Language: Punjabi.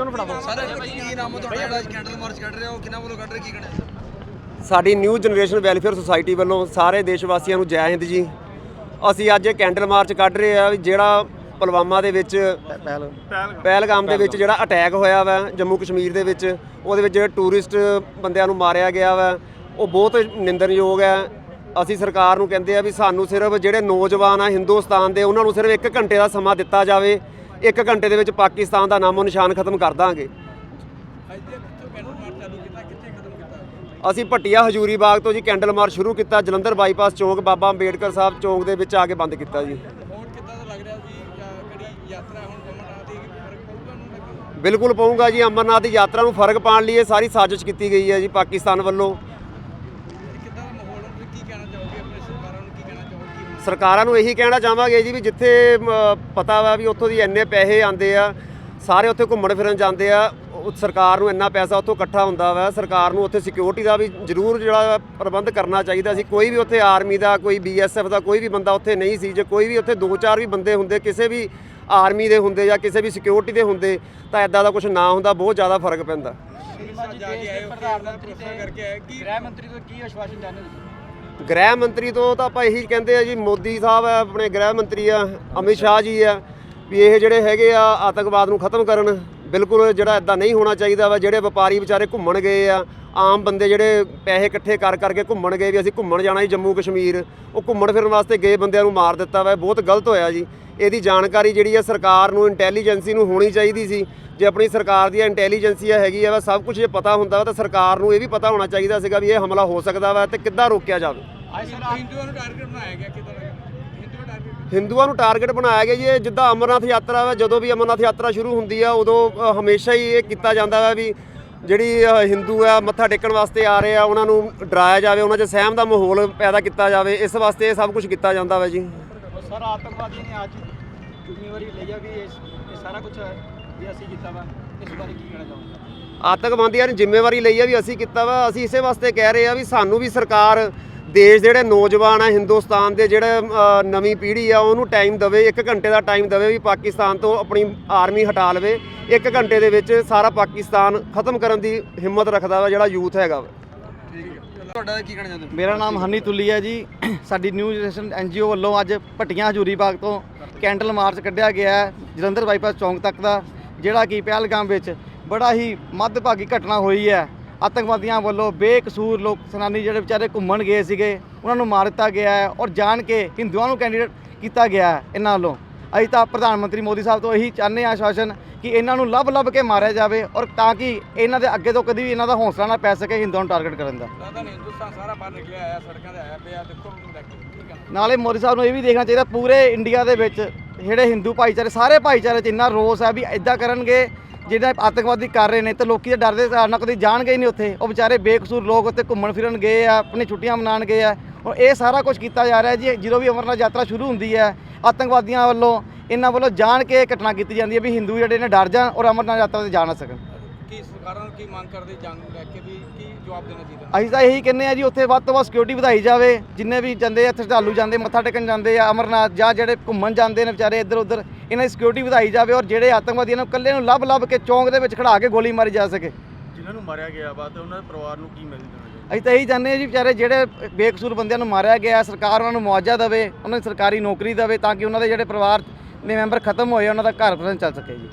ਨੂੰ ਫੜਾ ਦਿਓ। ਸਾਰੇ ਕੀ ਨਾਮ ਤੁਹਾਡਾ? ਜਿਹੜਾ ਅੱਜ ਕੈਂਡਲ ਮਾਰਚ ਕੱਢ ਰਹੇ ਹੋ ਕਿਹਨਾਂ ਵੱਲੋਂ ਕੱਢ ਰਹੇ ਕੀ ਕਹਿਣਾ ਸਾਡੀ ਨਿਊ ਜਨਰੇਸ਼ਨ ਵੈਲਫੇਅਰ ਸੁਸਾਇਟੀ ਵੱਲੋਂ ਸਾਰੇ ਦੇਸ਼ ਵਾਸੀਆਂ ਨੂੰ ਜੈ ਹਿੰਦ ਜੀ। ਅਸੀਂ ਅੱਜ ਇਹ ਕੈਂਡਲ ਮਾਰਚ ਕੱਢ ਰਹੇ ਆ ਜਿਹੜਾ ਪੁਲਵਾਮਾ ਦੇ ਵਿੱਚ ਪਹਿਲਗਾਮ ਦੇ ਵਿੱਚ ਜਿਹੜਾ ਅਟੈਕ ਹੋਇਆ ਵਾ ਜੰਮੂ ਕਸ਼ਮੀਰ ਦੇ ਵਿੱਚ ਉਹਦੇ ਵਿੱਚ ਜਿਹੜੇ ਟੂਰਿਸਟ ਬੰਦਿਆਂ ਨੂੰ ਮਾਰਿਆ ਗਿਆ ਵਾ ਉਹ ਬਹੁਤ ਨਿੰਦਣਯੋਗ ਹੈ ਅਸੀਂ ਸਰਕਾਰ ਨੂੰ ਕਹਿੰਦੇ ਆ ਵੀ ਸਾਨੂੰ ਸਿਰਫ ਜਿਹੜੇ ਨੌਜਵਾਨ ਆ ਹਿੰਦੁਸਤਾਨ ਦੇ ਉਹਨਾਂ ਨੂੰ ਸਿਰਫ 1 ਘੰਟੇ ਦਾ ਸਮਾਂ ਦਿੱਤਾ ਜਾਵੇ। ਇੱਕ ਘੰਟੇ ਦੇ ਵਿੱਚ ਪਾਕਿਸਤਾਨ ਦਾ ਨਾਮੋ ਨਿਸ਼ਾਨ ਖਤਮ ਕਰ ਦਾਂਗੇ। ਅਸੀਂ ਭੱਟੀਆ ਹਜੂਰੀ ਬਾਗ ਤੋਂ ਜੀ ਕੈਂਡਲ ਮਾਰਚ ਸ਼ੁਰੂ ਕੀਤਾ, ਜਲੰਧਰ ਬਾਈਪਾਸ ਚੌਂਕ, ਬਾਬਾ ਅੰਬੇਡਕਰ ਸਾਹਿਬ ਚੌਂਕ ਦੇ ਵਿੱਚ ਆ ਕੇ ਬੰਦ ਕੀਤਾ ਜੀ। ਬਿਲਕੁਲ ਪਊਗਾ ਜੀ, ਅਮਰਨਾਥ ਦੀ ਯਾਤਰਾ ਨੂੰ ਫ਼ਰਕ ਪਾਉਣ ਲਈ ਇਹ ਸਾਰੀ ਸਾਜ਼ਿਸ਼ ਕੀਤੀ ਗਈ ਹੈ ਜੀ ਪਾਕਿਸਤਾਨ ਵੱਲੋਂ ਕਿੱਦਾਂ ਦਾ ਮਾਹੌਲ ਹੈ ਕੀ ਕਹਿਣਾ ਚਾਹੋਗੇ ਆਪਣੇ ਸਰਕਾਰਾਂ ਨੂੰ ਕੀ ਕਹਿਣਾ ਚਾਹੋਗੇ ਸਰਕਾਰਾਂ ਨੂੰ ਇਹੀ ਕਹਿਣਾ ਚਾਹਾਂਗੇ ਜੀ ਵੀ ਜਿੱਥੇ ਪਤਾ ਵਾ ਵੀ ਉੱਥੋਂ ਦੀ ਇੰਨੇ ਪੈਸੇ ਆਉਂਦੇ ਆ ਸਾਰੇ ਉੱਥੇ ਘੁੰਮਣ ਫਿਰਨ ਜਾਂਦੇ ਆ ਉਹ ਸਰਕਾਰ ਨੂੰ ਇੰਨਾ ਪੈਸਾ ਉੱਥੋਂ ਇਕੱਠਾ ਹੁੰਦਾ ਵਾ ਸਰਕਾਰ ਨੂੰ ਉੱਥੇ ਸਿਕਿਉਰਿਟੀ ਦਾ ਵੀ ਜ਼ਰੂਰ ਜਿਹੜਾ ਪ੍ਰਬੰਧ ਕਰਨਾ ਚਾਹੀਦਾ ਸੀ। ਕੋਈ ਵੀ ਉੱਥੇ ਆਰਮੀ ਦਾ ਕੋਈ ਬੀਐਸਐਫ ਦਾ ਕੋਈ ਵੀ ਬੰਦਾ ਉੱਥੇ ਨਹੀਂ ਸੀ ਜੇ ਕੋਈ ਵੀ ਉੱਥੇ ਦੋ ਚਾਰ ਵੀ ਬੰਦੇ ਹੁੰਦੇ ਕਿਸੇ ਵੀ ਆਰਮੀ ਦੇ ਹੁੰਦੇ ਜਾਂ ਕਿਸੇ ਵੀ ਸਿਕਿਉਰਿਟੀ ਦੇ ਹੁੰਦੇ ਤਾਂ ਐਦਾਂ ਦਾ ਕੁਝ ਨਾ ਹੁੰਦਾ ਬਹੁਤ ਜ਼ਿਆਦਾ ਫ਼ਰਕ ਪੈਂਦਾ। ਜਾ ਕੇ ਆਏ ਪ੍ਰਧਾਨ ਮੰਤਰੀ ਤੇ ਕਰਕੇ ਆਏ ਕੀ ਗ੍ਰਹਿ ਮੰਤਰੀ ਤੋਂ ਕੀ ਆਸ਼ਵਾਸਨ ਚਾਹੁੰਦੇ ਤੁਸੀਂ? ਗ੍ਰਹਿ ਮੰਤਰੀ ਤੋਂ ਤਾਂ ਆਪਾਂ ਇਹੀ ਕਹਿੰਦੇ ਆ ਜੀ, ਮੋਦੀ ਸਾਹਿਬ ਆ, ਆਪਣੇ ਗ੍ਰਹਿ ਮੰਤਰੀ ਆ, ਅਮਿਤ ਸ਼ਾਹ ਜੀ ਆ, ਵੀ ਇਹ ਜਿਹੜੇ ਹੈਗੇ ਆ ਆਤੰਕਵਾਦ ਨੂੰ ਖਤਮ ਕਰਨ। ਬਿਲਕੁਲ ਜਿਹੜਾ ਇਦਾਂ ਨਹੀਂ ਹੋਣਾ ਚਾਹੀਦਾ ਵਾ, ਜਿਹੜੇ ਵਪਾਰੀ ਵਿਚਾਰੇ ਘੁੰਮਣ ਗਏ ਆ, ਆਮ ਬੰਦੇ ਜਿਹੜੇ ਪੈਸੇ ਇਕੱਠੇ ਕਰ ਕਰਕੇ ਘੁੰਮਣ ਗਏ ਵੀ ਅਸੀਂ ਘੁੰਮਣ ਜਾਣਾ ਜੀ ਜੰਮੂ ਕਸ਼ਮੀਰ ਉਹ ਘੁੰਮਣ ਫਿਰਨ ਵਾਸਤੇ ਗਏ ਬੰਦਿਆਂ ਨੂੰ ਮਾਰ ਦਿੱਤਾ ਵਾ ਬਹੁਤ ਗਲਤ ਹੋਇਆ ਜੀ। ਇਹਦੀ ਜਾਣਕਾਰੀ ਜਿਹੜੀ ਆ ਸਰਕਾਰ ਨੂੰ ਇੰਟੈਲੀਜੈਂਸੀ ਨੂੰ ਹੋਣੀ ਚਾਹੀਦੀ ਸੀ। ਜੇ ਆਪਣੀ ਸਰਕਾਰ ਦੀ ਇੰਟੈਲੀਜੈਂਸੀ ਹੈਗੀ ਆ ਵਾ ਸਭ ਕੁਝ ਜੇ ਪਤਾ ਹੁੰਦਾ ਵਾ ਤਾਂ ਸਰਕਾਰ ਨੂੰ ਇਹ ਵੀ ਪਤਾ ਹੋਣਾ ਚਾਹੀਦਾ ਸੀਗਾ ਵੀ ਇਹ ਹਮਲਾ ਹੋ ਸਕਦਾ ਵਾ ਤੇ ਕਿੱਦਾਂ ਰੋਕਿਆ ਜਾਵੇ। ਹਿੰਦੂਆਂ ਨੂੰ ਟਾਰਗੇਟ ਬਣਾਇਆ ਗਿਆ ਕਿੱਦਾਂ ਹਿੰਦੂਆਂ ਨੂੰ ਟਾਰਗੇਟ ਬਣਾਇਆ ਗਿਆ ਜੀ ਇਹ ਜਿੱਦਾਂ ਅਮਰਨਾਥ ਯਾਤਰਾ ਵਾ ਜਦੋਂ ਵੀ ਅਮਰਨਾਥ ਯਾਤਰਾ ਸ਼ੁਰੂ ਹੁੰਦੀ ਆ ਉਦੋਂ ਹਮੇਸ਼ਾ ਹੀ ਇਹ ਕੀਤਾ ਜਾਂਦਾ ਵਾ ਵੀ ਜਿਹੜੀ ਹਿੰਦੂ ਆ ਮੱਥਾ ਟੇਕਣ ਵਾਸਤੇ ਆ ਰਹੇ ਆ ਉਹਨਾਂ ਨੂੰ ਡਰਾਇਆ ਜਾਵੇ ਉਹਨਾਂ 'ਚ ਸਹਿਮ ਦਾ ਮਾਹੌਲ ਪੈਦਾ ਕੀਤਾ ਜਾਵੇ ਇਸ ਵਾਸਤੇ ਇਹ ਸਭ ਕੁਝ ਕੀਤਾ ਜਾਂਦਾ ਵਾ ਜੀ। ਸਰ, ਆਤੰਕਵਾਦੀ ਨੇ ਅੱਜ ਜ਼ਿੰਮੇਵਾਰੀ ਲਈ ਆ ਵੀ ਇਹ ਸਾਰਾ ਕੁਝ ਵੀ ਅਸੀਂ ਕੀਤਾ ਵਾ, ਇਸ ਬਾਰੇ ਕੀ ਕਹਿਣਾ ਚਾਹੋਗੇ? ਆਤੰਕਵਾਦੀਆਂ ਨੇ ਜ਼ਿੰਮੇਵਾਰੀ ਲਈ ਆ ਵੀ ਅਸੀਂ ਕੀਤਾ ਵਾ। ਅਸੀਂ ਇਸੇ ਵਾਸਤੇ ਕਹਿ ਰਹੇ ਆ ਵੀ ਸਾਨੂੰ ਵੀ ਸਰਕਾਰ, ਦੇਸ਼ ਦੇ ਜਿਹੜੇ ਨੌਜਵਾਨ ਆ, ਹਿੰਦੁਸਤਾਨ ਦੇ ਜਿਹੜੇ ਨਵੀਂ ਪੀੜ੍ਹੀ ਆ, ਉਹਨੂੰ ਟਾਈਮ ਦੇਵੇ 1 ਘੰਟੇ ਦਾ ਟਾਈਮ ਦੇਵੇ ਵੀ ਪਾਕਿਸਤਾਨ ਤੋਂ ਆਪਣੀ ਆਰਮੀ ਹਟਾ ਲਵੇ। 1 ਘੰਟੇ ਦੇ ਵਿੱਚ ਸਾਰਾ ਪਾਕਿਸਤਾਨ ਖਤਮ ਕਰਨ ਦੀ ਹਿੰਮਤ ਰੱਖਦਾ ਵਾ, ਜਿਹੜਾ ਯੂਥ ਹੈਗਾ ਵਾ। ਤੁਹਾਡਾ ਕੀ ਕਹਿਣਾ ਚਾਹੁੰਦੇ ਮੇਰਾ ਨਾਮ ਹਨੀ ਤੁੱਲੀ ਹੈ ਜੀ। ਸਾਡੀ ਨਿਊ ਜਨਰੇਸ਼ਨ ਐਨਜੀਓ ਵੱਲੋਂ ਅੱਜ ਭੱਟੀਆਂ ਹਜੂਰੀ ਬਾਗ ਤੋਂ ਕੈਂਡਲ ਮਾਰਚ ਕੱਢਿਆ ਗਿਆ ਹੈ, ਜਲੰਧਰ ਬਾਈਪਾਸ ਚੌਂਕ ਤੱਕ ਦਾ, ਜਿਹੜਾ ਕਿ ਪਹਿਲਗਾਮ ਵਿੱਚ ਬੜਾ ਹੀ ਮੱਧਭਾਗੀ ਘਟਨਾ ਹੋਈ ਹੈ। ਆਤੰਕਵਾਦੀਆਂ ਵੱਲੋਂ ਬੇਕਸੂਰ ਲੋਕ ਸੈਲਾਨੀ ਜਿਹੜੇ ਵਿਚਾਰੇ ਘੁੰਮਣ ਗਏ ਸੀਗੇ, ਉਹਨਾਂ ਨੂੰ ਮਾਰ ਦਿੱਤਾ ਗਿਆ ਹੈ ਔਰ ਜਾਣ ਕੇ ਹਿੰਦੂਆਂ ਨੂੰ ਕੈਂਡੀਡੇਟ ਕੀਤਾ ਗਿਆ ਹੈ ਇਹਨਾਂ ਵੱਲੋਂ। ਅਸੀਂ ਤਾਂ ਪ੍ਰਧਾਨ ਮੰਤਰੀ ਮੋਦੀ ਸਾਹਿਬ ਤੋਂ ਇਹੀ ਚਾਹੁੰਦੇ ਹਾਂ ਆਸ਼ਵਾਸਨ ਕਿ ਇਹਨਾਂ ਨੂੰ ਲੱਭ ਲੱਭ ਕੇ ਮਾਰਿਆ ਜਾਵੇ ਔਰ ਤਾਂ ਕਿ ਇਹਨਾਂ ਦੇ ਅੱਗੇ ਤੋਂ ਕਦੀ ਵੀ ਇਹਨਾਂ ਦਾ ਹੌਸਲਾ ਨਾ ਪੈ ਸਕੇ ਹਿੰਦੂਆਂ ਨੂੰ ਟਾਰਗੇਟ ਕਰਨ ਦਾ। ਦਾਦਾ ਨੇ ਹਿੰਦੁਸਤਾਨ ਸਾਰਾ ਬਾਹਰ ਨਿਕਲਿਆ ਆਇਆ ਸੜਕਾਂ ਤੇ ਆਇਆ ਪਿਆ ਦੇਖੋ ਲੈ ਕੇ ਠੀਕ ਹੈ ਨਾਲੇ ਮੋਦੀ ਸਾਹਿਬ ਨੂੰ ਇਹ ਵੀ ਦੇਖਣਾ ਚਾਹੀਦਾ ਪੂਰੇ ਇੰਡੀਆ ਦੇ ਵਿੱਚ ਜਿਹੜੇ ਹਿੰਦੂ ਭਾਈਚਾਰੇ ਸਾਰੇ ਭਾਈਚਾਰੇ 'ਚ ਇੰਨਾ ਰੋਸ ਹੈ ਵੀ ਐਦਾਂ ਕਰਨਗੇ ਜਿਹੜਾ ਆਤੰਕਵਾਦੀ ਕਰ ਰਹੇ ਨੇ ਤੇ ਲੋਕੀ ਤਾਂ ਡਰਦੇ ਨਾਲ ਕਦੀ ਜਾਣਗੇ ਹੀ ਨਹੀਂ ਉੱਥੇ। ਉਹ ਵਿਚਾਰੇ ਬੇਕਸੂਰ ਲੋਕ ਉੱਥੇ ਘੁੰਮਣ ਫਿਰਨ ਗਏ ਆ ਆਪਣੀ ਛੁੱਟੀਆਂ ਮਨਾਉਣ ਗਏ ਆ। ਹੁਣ ਇਹ ਸਾਰਾ ਕੁਝ ਕੀਤਾ ਜਾ ਰਿਹਾ ਜੀ ਜਦੋਂ ਵੀ ਅਮਰਨਾਥ ਯਾਤਰਾ ਸ਼ੁਰੂ ਹੁੰਦੀ ਹੈ ਆਤੰਕਵਾਦੀਆਂ ਵੱਲੋਂ ਇਹਨਾਂ ਵੱਲੋਂ ਜਾਣ ਕੇ ਇਹ ਘਟਨਾ ਕੀਤੀ ਜਾਂਦੀ ਹੈ ਵੀ ਹਿੰਦੂ ਜਿਹੜੇ ਨੇ ਡਰ ਜਾਣ ਔਰ ਅਮਰਨਾਥ ਯਾਤਰਾ ਤੇ ਜਾ ਨਾ ਸਕਣ। ਕੀ ਸਰਕਾਰਾਂ ਕੀ ਮੰਗ ਕਰਦੇ ਜੰਗ ਨੂੰ ਲੈ ਕੇ ਵੀ ਕੀ ਜਵਾਬ ਦੇਣਾ ਚਾਹੀਦਾ? ਅਸੀਂ ਤਾਂ ਇਹੀ ਕਹਿੰਦੇ ਆ ਜੀ ਉੱਥੇ ਵੱਧ ਤੋਂ ਵੱਧ ਸਿਕਿਉਰਿਟੀ ਵਧਾਈ ਜਾਵੇ ਜਿੰਨੇ ਵੀ ਜਾਂਦੇ ਆ ਸ਼ਰਧਾਲੂ ਜਾਂਦੇ ਮੱਥਾ ਟੇਕਣ ਜਾਂਦੇ ਆ ਅਮਰਨਾਥ ਜਾਂ ਜਿਹੜੇ ਘੁੰਮਣ ਜਾਂਦੇ ਨੇ ਵਿਚਾਰੇ ਇੱਧਰ ਉੱਧਰ ਇਹਨਾਂ ਦੀ ਸਿਕਿਉਰਿਟੀ ਵਧਾਈ ਜਾਵੇ ਔਰ ਜਿਹੜੇ ਆਤੰਕਵਾਦੀਆਂ ਨੂੰ ਇਕੱਲੇ ਨੂੰ ਲੱਭ ਲੱਭ ਕੇ ਚੌਂਕ ਦੇ ਵਿੱਚ ਖੜਾ ਕੇ ਗੋਲੀ ਮਾਰੀ ਜਾ ਸਕੇ। ਜਿਨ੍ਹਾਂ ਨੂੰ ਮਾਰਿਆ ਗਿਆ ਵਾ ਤੇ ਉਹਨਾਂ ਦੇ ਪਰਿਵਾਰ ਨੂੰ ਕੀ ਦੇਣਾ ਚਾਹੀਦਾ ਅਸੀਂ ਤਾਂ ਇਹੀ ਚਾਹੁੰਦੇ ਹਾਂ ਜੀ ਵਿਚਾਰੇ ਜਿਹੜੇ ਬੇਕਸੂਰ ਬੰਦਿਆਂ ਨੂੰ ਮਾਰਿਆ ਗਿਆ, ਸਰਕਾਰ ਉਹਨਾਂ ਨੂੰ ਮੁਆਵਜ਼ਾ ਦੇਵੇ, ਉਹਨਾਂ ਨੂੰ ਸਰਕਾਰੀ ਨੌਕਰੀ ਦੇਵੇ ਤਾਂ ਕਿ ਉਹਨਾਂ ਦੇ ਜਿਹੜੇ ਪਰਿਵਾਰ ਦੇ ਮੈਂਬਰ ਖਤਮ ਹੋਏ, ਉਹਨਾਂ ਦਾ ਘਰ ਭਰਨ ਚੱਲ ਸਕੇ ਜੀ।